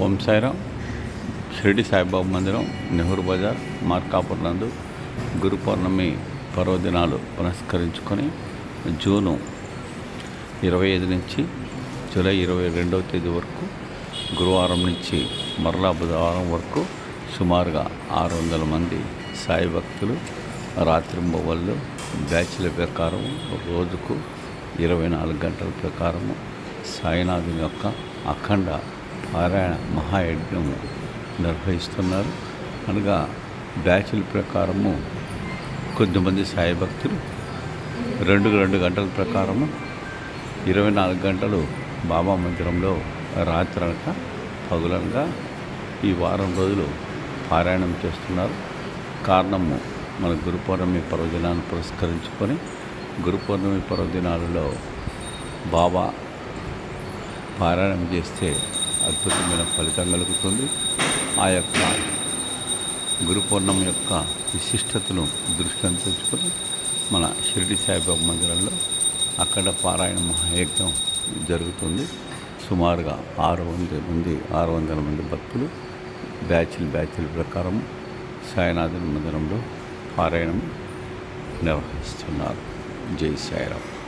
ఓం సాయిరాం షిరిడి సాయిబాబా మందిరం నెహ్రూ బజార్ మార్కాపూర్ నందు గురు పౌర్ణమి పర్వదినాలు పురస్కరించుకొని జూను ఇరవై ఐదు నుంచి జూలై ఇరవై రెండవ తేదీ వరకు గురువారం నుంచి మరలా బుధవారం వరకు సుమారుగా ఆరు వందల మంది సాయి భక్తులు రాత్రింబవళ్ళు బ్యాచ్ల ప్రకారం రోజుకు ఇరవై నాలుగు గంటల ప్రకారము సాయినాథుని యొక్క అఖండ పారాయణ మహాయజ్ఞం నిర్వహిస్తున్నారు. అనగా బ్యాచ్ల ప్రకారము కొద్దిమంది సాయి భక్తులు రెండు రెండు గంటల ప్రకారము ఇరవై నాలుగు గంటలు బాబా మందిరంలో రాత్రి అనక పగులనగా ఈ వారం రోజులు పారాయణం చేస్తున్నారు. కారణము మన గురు పౌర్ణమి పర్వదినాన్ని పురస్కరించుకొని గురు పౌర్ణమి పర్వదినాలలో బాబా పారాయణం చేస్తే అద్భుతమైన ఫలితం కలుగుతుంది. ఆ యొక్క గురు పౌర్ణమి యొక్క విశిష్టతను దృష్టిలో తెచ్చుకొని మన షిరిడి సాయిబాబా మందిరంలో అక్కడ పారాయణ మహాయజ్ఞం జరుగుతుంది. సుమారుగా ఆరు వందల మంది ఆరు వందల మంది భక్తులు బ్యాచ్లు బ్యాచ్ల ప్రకారం సాయినాథుని మందిరంలో పారాయణం నిర్వహిస్తున్నారు. జై సాయిరామ్.